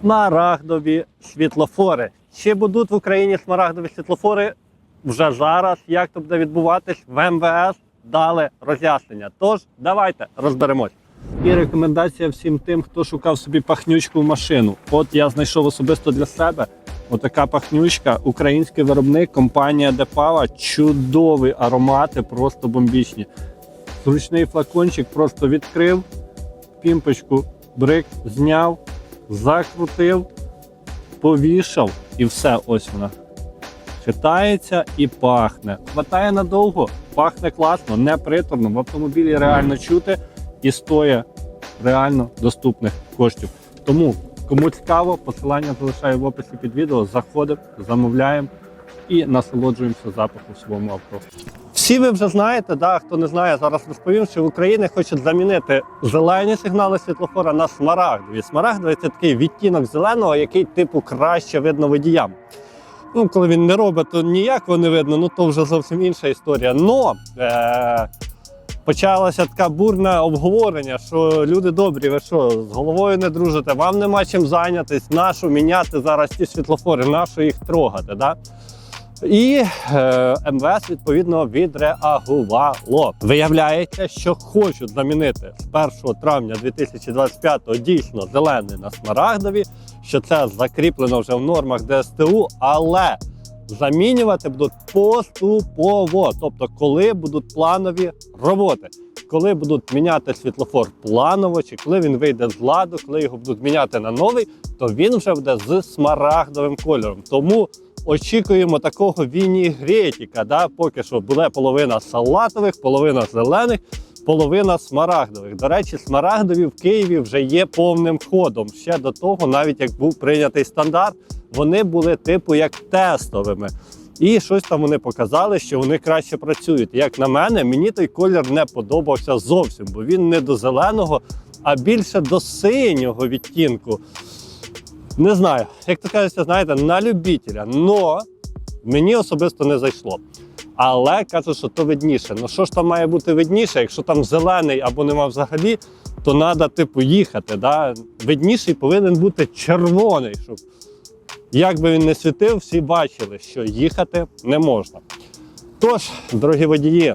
Смарагдові світлофори. Чи будуть в Україні смарагдові світлофори вже зараз? Як то буде відбуватись? В МВС дали роз'яснення. Тож давайте розберемось. І рекомендація всім тим, хто шукав собі пахнючку в машину. От я знайшов особисто для себе. Отака пахнючка, український виробник, компанія Депава. Чудові аромати, просто бомбічні. Зручний флакончик просто відкрив, пімпочку брик зняв, закрутив, повішав і все, ось вона. Читається і пахне. Хватає надовго, пахне класно, не приторно. В автомобілі реально чути і стоїть реально доступних коштів. Тому, кому цікаво, посилання залишаю в описі під відео. Заходимо, замовляємо і насолоджуємося запахом в своєму авто. Всі ви вже знаєте, да, хто не знає, зараз розповім, що в Україні хочуть замінити зелені сигнали світлофора на смарагдові. Смарагдові це такий відтінок зеленого, який типу краще видно водіям. Ну, коли він не робить, то ніякого не видно, ну то вже зовсім інша історія. Но е- почалося таке бурне обговорення, що люди добрі, ви що, з головою не дружите, вам нема чим зайнятись, нашу міняти зараз ті світлофори, нашу їх трогати. Да? І е, МВС відповідно відреагувало. Виявляється, що хочуть замінити з 1 травня 2025 дійсно зелений на смарагдові, що це закріплено вже в нормах ДСТУ, але замінювати будуть поступово. Тобто, коли будуть планові роботи, коли будуть міняти світлофор планово, чи коли він вийде з ладу, коли його будуть міняти на новий, то він вже буде з смарагдовим кольором. Тому очікуємо такого вінігретіка. Да? Поки що буде половина салатових, половина зелених, половина смарагдових. До речі, смарагдові в Києві вже є повним ходом. Ще до того, навіть як був прийнятий стандарт, вони були типу як тестовими. І щось там вони показали, що вони краще працюють. Як на мене, мені той колір не подобався зовсім, бо він не до зеленого, а більше до синього відтінку. Не знаю, як то кажеться, знаєте, на любителя. Но мені особисто не зайшло. Але кажуть, що то видніше. Ну що ж там має бути видніше? Якщо там зелений або нема взагалі, то треба, типу, їхати. Да? Видніший повинен бути червоний, щоб як би він не світив, всі бачили, що їхати не можна. Тож, дорогі водії,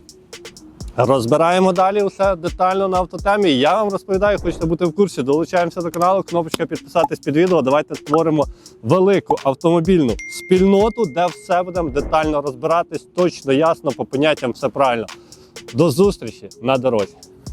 розбираємо далі усе детально на автотемі. Я вам розповідаю, хочете бути в курсі, долучаємося до каналу, кнопочка підписатись під відео. Давайте створимо велику автомобільну спільноту, де все будемо детально розбиратись, точно ясно, по поняттям все правильно. До зустрічі на дорозі.